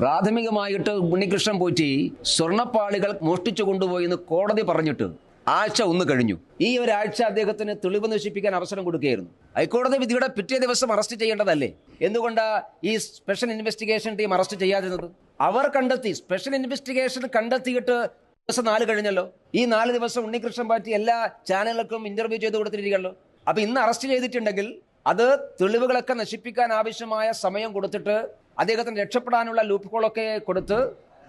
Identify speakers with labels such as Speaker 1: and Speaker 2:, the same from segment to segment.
Speaker 1: പ്രാഥമികമായിട്ട് ഉണ്ണികൃഷ്ണൻ പോറ്റി സ്വർണപ്പാളികൾ മോഷ്ടിച്ചു കൊണ്ടുപോയി എന്ന് കോടതി പറഞ്ഞിട്ട് ആഴ്ച ഒന്ന് കഴിഞ്ഞു. ഈ ഒരാഴ്ച അദ്ദേഹത്തിന് തെളിവ് നശിപ്പിക്കാൻ അവസരം കൊടുക്കുകയായിരുന്നു. ഹൈക്കോടതി വിധിയുടെ പിറ്റേ ദിവസം അറസ്റ്റ് ചെയ്യേണ്ടതല്ലേ? എന്തുകൊണ്ടാ ഈ സ്പെഷ്യൽ ഇൻവെസ്റ്റിഗേഷൻ ടീം അറസ്റ്റ് ചെയ്യാതിരുന്നത്? അവർ കണ്ടെത്തി സ്പെഷ്യൽ ഇൻവെസ്റ്റിഗേഷൻ കണ്ടെത്തിയിട്ട് ദിവസം നാല് കഴിഞ്ഞല്ലോ. ഈ നാല് ദിവസം ഉണ്ണികൃഷ്ണൻ പാറ്റി എല്ലാ ചാനലുകൾക്കും ഇന്റർവ്യൂ ചെയ്ത് കൊടുത്തിരിക്കുകയല്ലോ അപ്പൊ ഇന്ന് അറസ്റ്റ് ചെയ്തിട്ടുണ്ടെങ്കിൽ അത് തെളിവുകളൊക്കെ നശിപ്പിക്കാൻ ആവശ്യമായ സമയം കൊടുത്തിട്ട് അദ്ദേഹത്തിന് രക്ഷപ്പെടാനുള്ള ലൂപ്പ് ഹോളൊക്കെ കൊടുത്ത്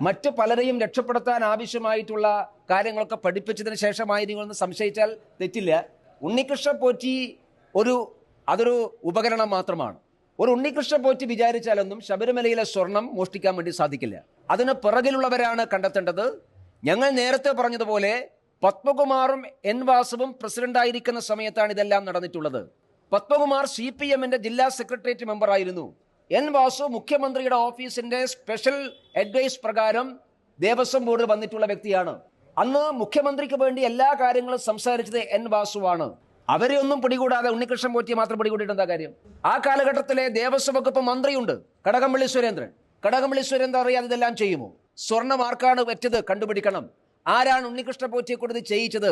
Speaker 1: മറ്റു പലരെയും രക്ഷപ്പെടുത്താൻ ആവശ്യമായിട്ടുള്ള കാര്യങ്ങളൊക്കെ പഠിപ്പിച്ചതിന് ശേഷമായിരുന്നെന്ന് സംശയിച്ചാൽ തെറ്റില്ല. ഉണ്ണികൃഷ്ണ പോറ്റി ഒരു അതൊരു ഉപകരണം മാത്രമാണ്. ഒരു ഉണ്ണികൃഷ്ണ പോറ്റി വിചാരിച്ചാലൊന്നും ശബരിമലയിലെ സ്വർണം മോഷ്ടിക്കാൻ വേണ്ടി സാധിക്കില്ല. അതിന് പിറകിലുള്ളവരാണ് കണ്ടെത്തേണ്ടത്. ഞങ്ങൾ നേരത്തെ പറഞ്ഞതുപോലെ പത്മകുമാറും എൻ വാസുവും പ്രസിഡന്റായിരിക്കുന്ന സമയത്താണ് ഇതെല്ലാം നടന്നിട്ടുള്ളത്. പത്മകുമാർ സി പി എമ്മിന്റെ ജില്ലാ സെക്രട്ടേറിയറ്റ് മെമ്പർ ആയിരുന്നു എൻ വാസു മുഖ്യമന്ത്രിയുടെ ഓഫീസിന്റെ സ്പെഷ്യൽ അഡ്വൈസ് പ്രകാരം ദേവസ്വം ബോർഡിൽ വന്നിട്ടുള്ള വ്യക്തിയാണ്. അന്ന് മുഖ്യമന്ത്രിക്ക് വേണ്ടി എല്ലാ കാര്യങ്ങളും സംസാരിച്ചത് എൻ വാസുവാണ്. അവരെ ഒന്നും പിടികൂടാതെ ഉണ്ണികൃഷ്ണൻ പോറ്റിയെ മാത്രം പിടികൂടിയിട്ട് എന്താ കാര്യം? ആ കാലഘട്ടത്തിലെ ദേവസ്വം വകുപ്പ് മന്ത്രിയുണ്ട് കടകംപള്ളി സുരേന്ദ്രൻ. കടകംപള്ളി സുരേന്ദ്രൻ അറിയാതെ ഇതെല്ലാം ചെയ്യുമോ? സ്വർണം ആർക്കാണ് വെറ്റത് കണ്ടുപിടിക്കണം. ആരാണ് ഉണ്ണികൃഷ്ണ പോറ്റിയെ കൊടുത്ത് ചെയ്യിച്ചത്?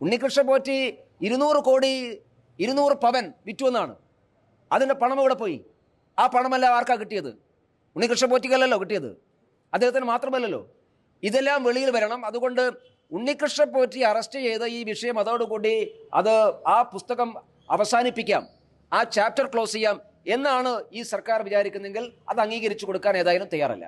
Speaker 1: ഉണ്ണികൃഷ്ണ പോറ്റി ഇരുന്നൂറ് കോടി ഇരുന്നൂറ് പവൻ വിറ്റു എന്നാണ്. അതിന്റെ പണം എവിടെ പോയി? ആ പണമല്ല ആർക്കാ കിട്ടിയത്? ഉണ്ണികൃഷ്ണ പോറ്റിക്കല്ലല്ലോ കിട്ടിയത്. അദ്ദേഹത്തിന് മാത്രമല്ലല്ലോ. ഇതെല്ലാം വെളിയിൽ വരണം. അതുകൊണ്ട് ഉണ്ണികൃഷ്ണ പോറ്റി അറസ്റ്റ് ചെയ്ത ഈ വിഷയം അതോടുകൂടി അത് ആ പുസ്തകം അവസാനിപ്പിക്കാം. ആ ചാപ്റ്റർ ക്ലോസ് ചെയ്യാം എന്നാണ് ഈ സർക്കാർ വിചാരിക്കുന്നെങ്കിൽ അത് അംഗീകരിച്ചു കൊടുക്കാൻ ഏതായാലും തയ്യാറല്ല.